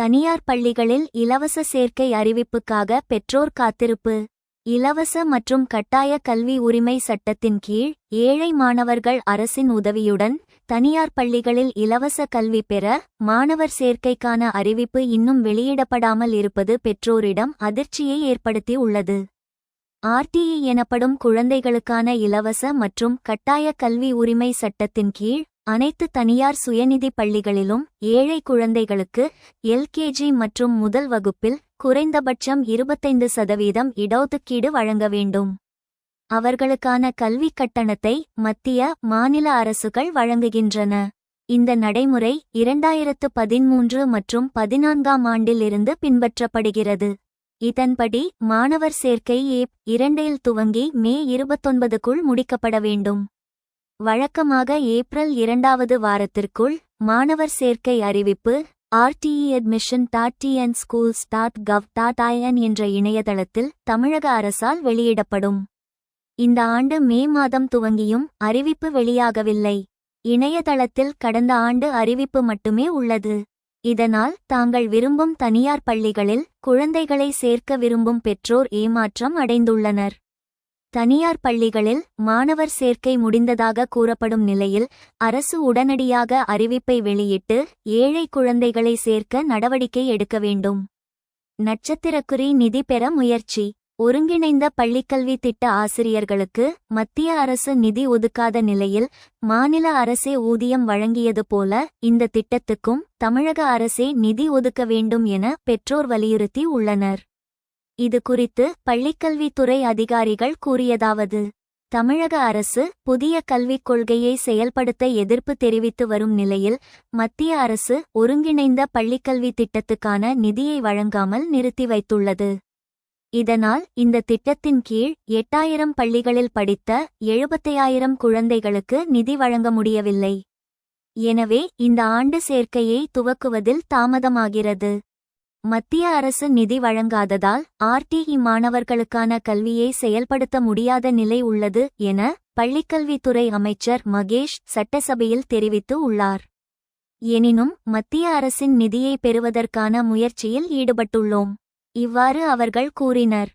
தனியார் பள்ளிகளில் இலவச சேர்க்கை அறிவிப்புக்காக பெற்றோர் காத்திருப்பு. இலவச மற்றும் கட்டாய கல்வி உரிமை சட்டத்தின் கீழ் ஏழை மாணவர்கள் அரசின் உதவியுடன் தனியார் பள்ளிகளில் இலவச கல்வி பெற மாணவர் சேர்க்கைக்கான அறிவிப்பு இன்னும் வெளியிடப்படாமல் இருப்பது பெற்றோரிடம் அதிர்ச்சியை ஏற்படுத்தி உள்ளது. ஆர்டிஇ எனப்படும் குழந்தைகளுக்கான இலவச மற்றும் கட்டாய கல்வி உரிமை சட்டத்தின் கீழ் அனைத்து தனியார் சுயநிதி பள்ளிகளிலும் ஏழை குழந்தைகளுக்கு எல்கேஜி மற்றும் முதல் வகுப்பில் குறைந்தபட்சம் இருபத்தைந்து சதவீதம் இடஒதுக்கீடு வழங்க வேண்டும். அவர்களுக்கான கல்விக் கட்டணத்தை மத்திய மாநில அரசுகள் வழங்குகின்றன. இந்த நடைமுறை இரண்டாயிரத்து பதிமூன்று மற்றும் பதினான்காம் ஆண்டில் இருந்து பின்பற்றப்படுகிறது. இதன்படி மாணவர் சேர்க்கை ஏப் இரண்டில் துவங்கி மே இருபத்தொன்பதுக்குள் முடிக்கப்பட வேண்டும். வழக்கமாக ஏப்ரல் இரண்டாவது வாரத்திற்குள் மாணவர் சேர்க்கை அறிவிப்பு RTE admission dot TN schools dot gov dot IN என்ற இணையதளத்தில் தமிழக அரசால் வெளியிடப்படும். இந்த ஆண்டு மே மாதம் துவங்கியும் அறிவிப்பு வெளியாகவில்லை. இணையதளத்தில் கடந்த ஆண்டு அறிவிப்பு மட்டுமே உள்ளது. இதனால் தாங்கள் விரும்பும் தனியார் பள்ளிகளில் குழந்தைகளை சேர்க்க விரும்பும் பெற்றோர் ஏமாற்றம் அடைந்துள்ளனர். தனியார் பள்ளிகளில் மாணவர் சேர்க்கை முடிந்ததாக கூறப்படும் நிலையில் அரசு உடனடியாக அறிவிப்பை வெளியிட்டு ஏழை குழந்தைகளை சேர்க்க நடவடிக்கை எடுக்க வேண்டும். நட்சத்திரக்குறி நிதி பெற முயற்சி. ஒருங்கிணைந்த பள்ளிக்கல்வி திட்ட ஆசிரியர்களுக்கு மத்திய அரசு நிதி ஒதுக்காத நிலையில் மாநில அரசே ஊதியம் வழங்கியது போல இந்த திட்டத்துக்கும் தமிழக அரசே நிதி ஒதுக்க வேண்டும் என பெற்றோர் வலியுறுத்தி உள்ளனர். இது குறித்து பள்ளிக்கல்வித்துறை அதிகாரிகள் கூறியதாவது தமிழக அரசு புதிய கல்விக் கொள்கையை செயல்படுத்த எதிர்ப்பு தெரிவித்து வரும் நிலையில் மத்திய அரசு ஒருங்கிணைந்த பள்ளிக்கல்வி திட்டத்துக்கான நிதியை வழங்காமல் நிறுத்தி வைத்துள்ளது. இதனால் இந்த திட்டத்தின் கீழ் எட்டாயிரம் பள்ளிகளில் படித்த எழுபத்தையாயிரம் குழந்தைகளுக்கு நிதி வழங்க முடியவில்லை. எனவே இந்த ஆண்டு சேர்க்கையை துவக்குவதில் தாமதமாகிறது. மத்திய அரசு நிதி வழங்காததால் ஆர்டிஇ மாணவர்களுக்கான கல்வியை செயல்படுத்த முடியாத நிலை உள்ளது என பள்ளிக்கல்வித்துறை அமைச்சர் மகேஷ் சட்டசபையில் தெரிவித்து உள்ளார். எனினும் மத்திய அரசின் நிதியை பெறுவதற்கான முயற்சியில் ஈடுபட்டுள்ளோம். இவ்வாறு அவர்கள் கூறினர்.